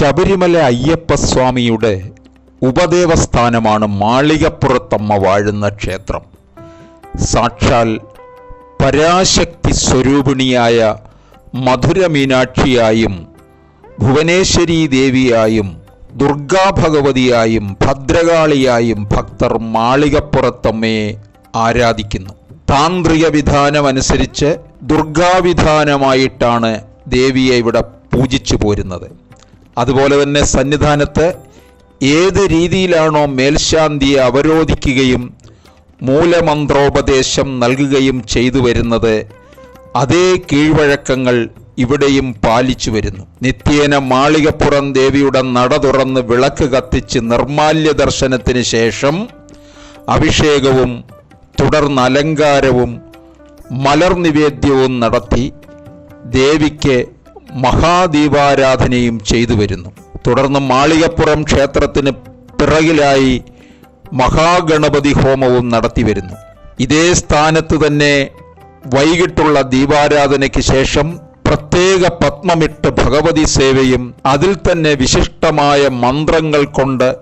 ശബരിമല അയ്യപ്പസ്വാമിയുടെ ഉപദേവസ്ഥാനമാണ് മാളികപ്പുറത്തമ്മ വാഴുന്ന ക്ഷേത്രം. സാക്ഷാൽ പരാശക്തി സ്വരൂപിണിയായ മധുര മീനാക്ഷിയായും ഭുവനേശ്വരി ദേവിയായും ദുർഗാഭഗവതിയായും ഭദ്രകാളിയായും ഭക്തർ മാളികപ്പുറത്തമ്മയെ ആരാധിക്കുന്നു. താന്ത്രിക വിധാനമനുസരിച്ച് ദുർഗാവിധാനമായിട്ടാണ് ദേവിയെ ഇവിടെ പൂജിച്ചു പോരുന്നത്. അതുപോലെ തന്നെ സന്നിധാനത്ത് ഏത് രീതിയിലാണോ മേൽശാന്തിയെ അവരോധിക്കുകയും മൂലമന്ത്രോപദേശം നൽകുകയും ചെയ്തു വരുന്നത് അതേ കീഴ്വഴക്കങ്ങൾ ഇവിടെയും പാലിച്ചു വരുന്നു. നിത്യേന മാളികപ്പുറം ദേവിയുടെ നട തുറന്ന് വിളക്ക് കത്തിച്ച് നിർമാല്യ ദർശനത്തിന് ശേഷം അഭിഷേകവും തുടർന്ന് അലങ്കാരവും മലർ നിവേദ്യവും നടത്തി ദേവിക്ക് മഹാദീപാരാധനയും ചെയ്തു വരുന്നു. തുടർന്ന് മാളികപ്പുറം ക്ഷേത്രത്തിന് പിറകിലായി മഹാഗണപതി ഹോമവും നടത്തി വരുന്നു. ഇതേ സ്ഥാനത്ത് തന്നെ വൈകിട്ടുള്ള ദീപാരാധനയ്ക്ക് ശേഷം പ്രത്യേക പത്മമിട്ട് ഭഗവതി സേവയും അതിൽ തന്നെ വിശിഷ്ടമായ മന്ത്രങ്ങൾ കൊണ്ട്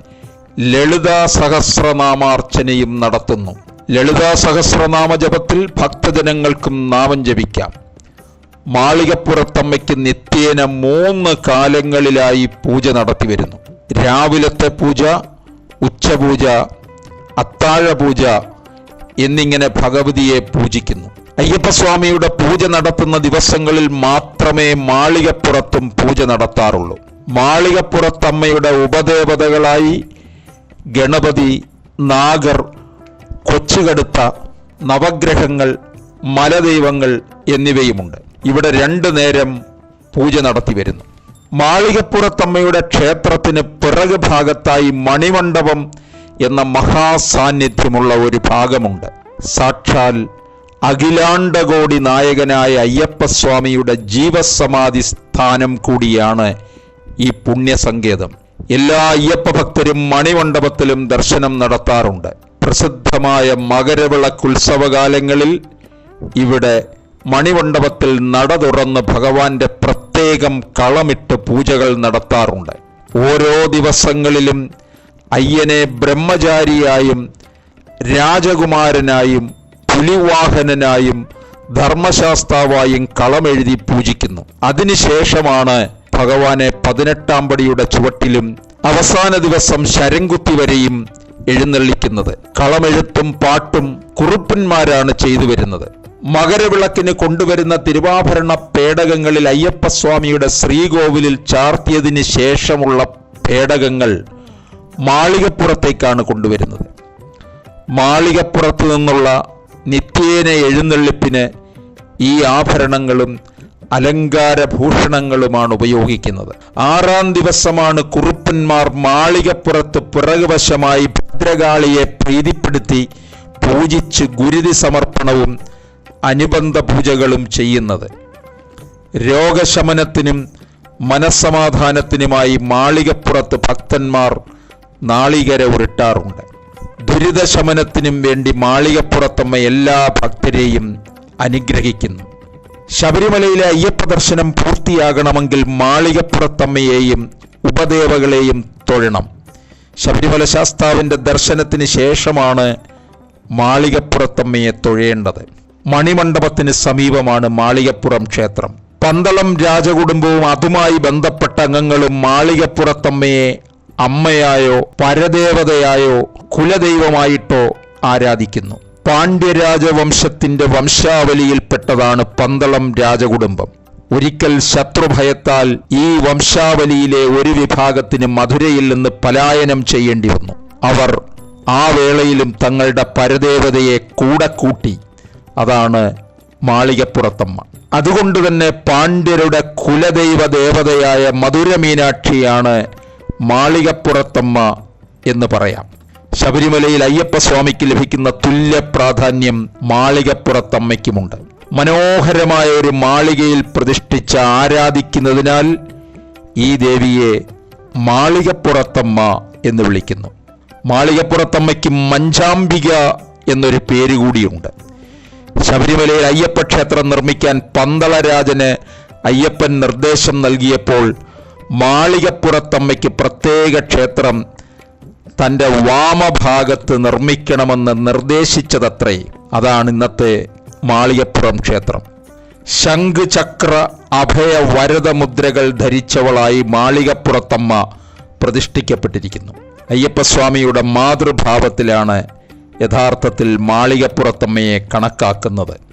ലളിതാ സഹസ്രനാമാർച്ചനയും നടത്തുന്നു. ലളിതാ സഹസ്രനാമ ജപത്തിൽ ഭക്തജനങ്ങൾക്കും നാമം ജപിക്കാം. മാളികപ്പുറത്തമ്മയ്ക്ക് നിത്യേന മൂന്ന് കാലങ്ങളിലായി പൂജ നടത്തി വരുന്നു രാവിലത്തെ പൂജ ഉച്ചപൂജ അത്താഴപൂജ എന്നിങ്ങനെ ഭഗവതിയെ പൂജിക്കുന്നു. അയ്യപ്പസ്വാമിയുടെ പൂജ നടത്തുന്ന ദിവസങ്ങളിൽ മാത്രമേ മാളികപ്പുറത്തും പൂജ നടത്താറുള്ളൂ. മാളികപ്പുറത്തമ്മയുടെ ഉപദേവതകളായി ഗണപതി നാഗർ കൊച്ചുകടുത്ത നവഗ്രഹങ്ങൾ മലദൈവങ്ങൾ എന്നിവയുമുണ്ട്. ഇവിടെ രണ്ടു നേരം പൂജ നടത്തി വരുന്നു. മാളികപ്പുറത്തമ്മയുടെ ക്ഷേത്രത്തിന് പിറക് ഭാഗത്തായി മണിമണ്ഡപം എന്ന മഹാസാന്നിധ്യമുള്ള ഒരു ഭാഗമുണ്ട്. സാക്ഷാൽ അഖിലാണ്ടകോടി നായകനായ അയ്യപ്പസ്വാമിയുടെ ജീവസമാധി സ്ഥാനം കൂടിയാണ് ഈ പുണ്യസങ്കേതം. എല്ലാ അയ്യപ്പ ഭക്തരും മണിമണ്ഡപത്തിലും ദർശനം നടത്താറുണ്ട്. പ്രസിദ്ധമായ മകരവിളക്കുത്സവകാലങ്ങളിൽ ഇവിടെ മണിമണ്ഡപത്തിൽ നട തുറന്ന് ഭഗവാന്റെ പ്രത്യേകം കളമിട്ട് പൂജകൾ നടത്താറുണ്ട്. ഓരോ ദിവസങ്ങളിലും അയ്യനെ ബ്രഹ്മചാരിയായും രാജകുമാരനായും പുലിവാഹനനായും ധർമ്മശാസ്താവായും കളമെഴുതി പൂജിക്കുന്നു. അതിനുശേഷമാണ് ഭഗവാനെ പതിനെട്ടാം പടിയുടെ ചുവട്ടിലും അവസാന ദിവസം ശരംകുത്തി വരെയും എഴുന്നള്ളിക്കുന്നത്. കളമെഴുത്തും പാട്ടും കുറുപ്പന്മാരാണ് ചെയ്തു വരുന്നത്. മകരവിളക്കിന് കൊണ്ടുവരുന്ന തിരുവാഭരണ പേടകങ്ങളിൽ അയ്യപ്പസ്വാമിയുടെ ശ്രീകോവിലിൽ ചാർത്തിയതിന് ശേഷമുള്ള പേടകങ്ങൾ മാളികപ്പുറത്തേക്കാണ് കൊണ്ടുവരുന്നത്. മാളികപ്പുറത്തു നിന്നുള്ള നിത്യേന എഴുന്നള്ളിപ്പിന് ഈ ആഭരണങ്ങളും അലങ്കാരഭൂഷണങ്ങളുമാണ് ഉപയോഗിക്കുന്നത്. ആറാം ദിവസമാണ് കുറുപ്പന്മാർ മാളികപ്പുറത്ത് പിറകുവശമായി ഭദ്രകാളിയെ പ്രീതിപ്പെടുത്തി പൂജിച്ച് ഗുരുതി സമർപ്പണവും അനുബന്ധ പൂജകളും ചെയ്യുന്നത്. രോഗശമനത്തിനും മനസ്സമാധാനത്തിനുമായി മാളികപ്പുറത്ത് ഭക്തന്മാർ നാളികര ഉരുട്ടാറുണ്ട്. ദുരിതശമനത്തിനും വേണ്ടി മാളികപ്പുറത്തമ്മ എല്ലാ ഭക്തരെയും അനുഗ്രഹിക്കുന്നു. ശബരിമലയിലെ അയ്യപ്പ ദർശനം പൂർത്തിയാകണമെങ്കിൽ മാളികപ്പുറത്തമ്മയെയും ഉപദേവകളെയും തൊഴണം. ശബരിമല ശാസ്താവിന്റെ ദർശനത്തിന് ശേഷമാണ് മാളികപ്പുറത്തമ്മയെ തൊഴേണ്ടത്. മണിമണ്ഡപത്തിന് സമീപമാണ് മാളികപ്പുറം ക്ഷേത്രം. പന്തളം രാജകുടുംബവും അതുമായി ബന്ധപ്പെട്ട അംഗങ്ങളും മാളികപ്പുറത്തമ്മയെ അമ്മയായോ പരദേവതയായോ കുലദൈവമായിട്ടോ ആരാധിക്കുന്നു. പാണ്ഡ്യരാജവംശത്തിന്റെ വംശാവലിയിൽപ്പെട്ടതാണ് പന്തളം രാജകുടുംബം. ഒരിക്കൽ ശത്രുഭയത്താൽ ഈ വംശാവലിയിലെ ഒരു വിഭാഗത്തിന് മധുരയിൽ നിന്ന് പലായനം ചെയ്യേണ്ടി വന്നു. അവർ ആ വേളയിലും തങ്ങളുടെ പരദേവതയെ കൂടെ കൂട്ടി അതാണ് മാളികപ്പുറത്തമ്മ. അതുകൊണ്ട് തന്നെ പാണ്ഡ്യരുടെ കുലദൈവ ദേവതയായ മധുര മീനാക്ഷിയാണ് മാളികപ്പുറത്തമ്മ എന്ന് പറയാം. ശബരിമലയിൽ അയ്യപ്പ സ്വാമിക്ക് ലഭിക്കുന്ന തുല്യ പ്രാധാന്യം മാളികപ്പുറത്തമ്മയ്ക്കുമുണ്ട്. മനോഹരമായ ഒരു മാളികയിൽ പ്രതിഷ്ഠിച്ച് ആരാധിക്കുന്നതിനാൽ ഈ ദേവിയെ മാളികപ്പുറത്തമ്മ എന്ന് വിളിക്കുന്നു. മാളികപ്പുറത്തമ്മയ്ക്ക് മഞ്ചാംബിക എന്നൊരു പേര് കൂടിയുണ്ട്. ശബരിമലയിൽ അയ്യപ്പ ക്ഷേത്രം നിർമ്മിക്കാൻ പന്തളരാജന് അയ്യപ്പൻ നിർദ്ദേശം നൽകിയപ്പോൾ മാളികപ്പുറത്തമ്മയ്ക്ക് പ്രത്യേക ക്ഷേത്രം തന്റെ വാമഭാഗത്ത് നിർമ്മിക്കണമെന്ന് നിർദ്ദേശിച്ചതത്രേ. അതാണ് ഇന്നത്തെ മാളികപ്പുറം ക്ഷേത്രം. ശംഖ് ചക്ര അഭയ വരത മുദ്രകൾ ധരിച്ചവളായി മാളികപ്പുറത്തമ്മ പ്രതിഷ്ഠിക്കപ്പെട്ടിരിക്കുന്നു. അയ്യപ്പസ്വാമിയുടെ മാതൃഭാവത്തിലാണ് യഥാർത്ഥത്തിൽ മാളികപ്പുറത്തമ്മയെ കണക്കാക്കുന്നത്.